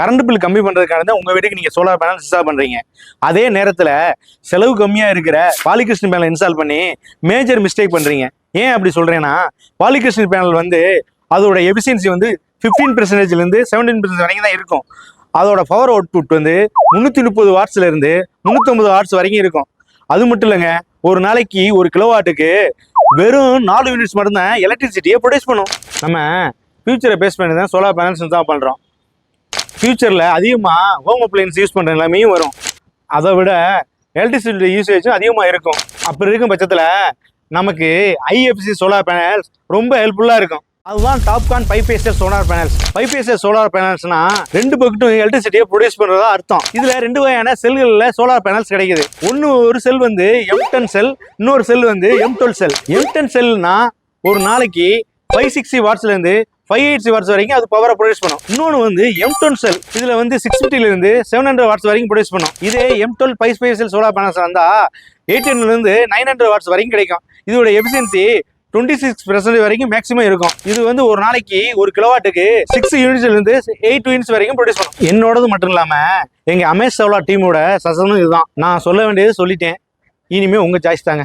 Current bill கம்மி பண்ணுறதுக்காக தான் உங்கள் வீட்டுக்கு நீங்கள் சோலார் பேனல் இன்ஸ்டால் பண்ணுறீங்க அதே நேரத்தில் செலவு கம்மியாக இருக்கிற பாலிகிருஷ்ணன் பேனல் இன்ஸ்டால் பண்ணி மேஜர் மிஸ்டேக் பண்ணுறீங்க ஏன் அப்படி சொல்கிறேன்னா பாலிகிருஷ்ணன் பேனல் வந்து அதோட எஃபிஷியன்சி வந்து ஃபிஃப்டீன் பெர்சன்டேஜ்லேருந்து செவன்டீன் பர்சன்டேஜ் வரைக்கும் தான் இருக்கும். அதோட பவர் அவுட்புட் வந்து முந்நூற்றி முப்பது வாட்ஸ்லேருந்து முந்நூற்றம்பது வாட்ஸ் வரைக்கும் இருக்கும். அது மட்டும் இல்லைங்க ஒரு நாளைக்கு ஒரு கிலோவாட்டுக்கு வெறும் நாலு யூனிட்ஸ் மட்டும்தான் எலக்ட்ரிசிட்டியை ப்ரொடியூஸ் பண்ணும். நம்ம ஃபியூச்சரை பேஸ் பண்ணி தான் சோலார் பேனல்ஸ் தான் பண்ணுறோம் ஃப்யூச்சரில் அதிகமாக ஹோம் அப்ளைன்ஸ் யூஸ் பண்ணுற எல்லாமே வரும். அதை விட எலக்ட்ரிசிட்டி யூசேஜும் அதிகமாக இருக்கும். அப்படி இருக்கும் பட்சத்தில் நமக்கு ஐஎஃப்சி சோலார் பேனல்ஸ் ரொம்ப ஹெல்ப்ஃபுல்லாக இருக்கும். அதுதான் டாப்கான் ஃபைவ் பேசர் சோலார் பேனல்ஸ் ஃபைவ் பேசர் சோலார் பேனல்ஸ்னா ரெண்டு பக்கட்டும் எலக்ட்ரிசிட்டியை ப்ரொடியூஸ் பண்ணுறதா அர்த்தம். இதில் ரெண்டு வகையான செல்களில் சோலார் பேனல்ஸ் கிடைக்குது. ஒன்று ஒரு செல் வந்து எம் டென் செல் இன்னொரு செல் வந்து M twelve cell M ten செல்னா ஒரு நாளைக்கு ஃபைவ் சிக்ஸ்டி வாட்ஸ்லேருந்து ஃபைவ் எயிட் வாட்ஸ் வரைக்கும் அது பவரை ப்ரொடியூஸ் பண்ணும். இன்னொன்று வந்து எம் டுவெல் செல் இதில் வந்து சிக்ஸ் இருந்து செவன் ஹண்ட்ரட் வாட்ஸ் வரைக்கும் ப்ரொடியூஸ் பண்ணும். இதே M twelve five cell solar panels வந்தால் எயிட் இருந்து நைன் ஹண்ட்ரட் வாட்ஸ் வரைக்கும் கிடைக்கும். இதோட எஃபிஷியன்சி டுவெண்ட்டி சிக்ஸ் பர்சன்ட் வரைக்கும் மேக்ஸிமம் இருக்கும். இது வந்து ஒரு நாளைக்கு ஒரு கிலோவாட்டுக்கு சிக்ஸ் யூனிட்ஸ்ல இருந்து எயிட் யூனிட்ஸ் வரைக்கும் ப்ரொடியூஸ் பண்ணும். என்னோடது மட்டும் இல்லாம எங்க அமேஸ் சவுலா டீமோட சசனும் இதுதான். நான் சொல்ல வேண்டியது சொல்லிட்டேன். இனிமே உங்க சாய்ஸ் தாங்க.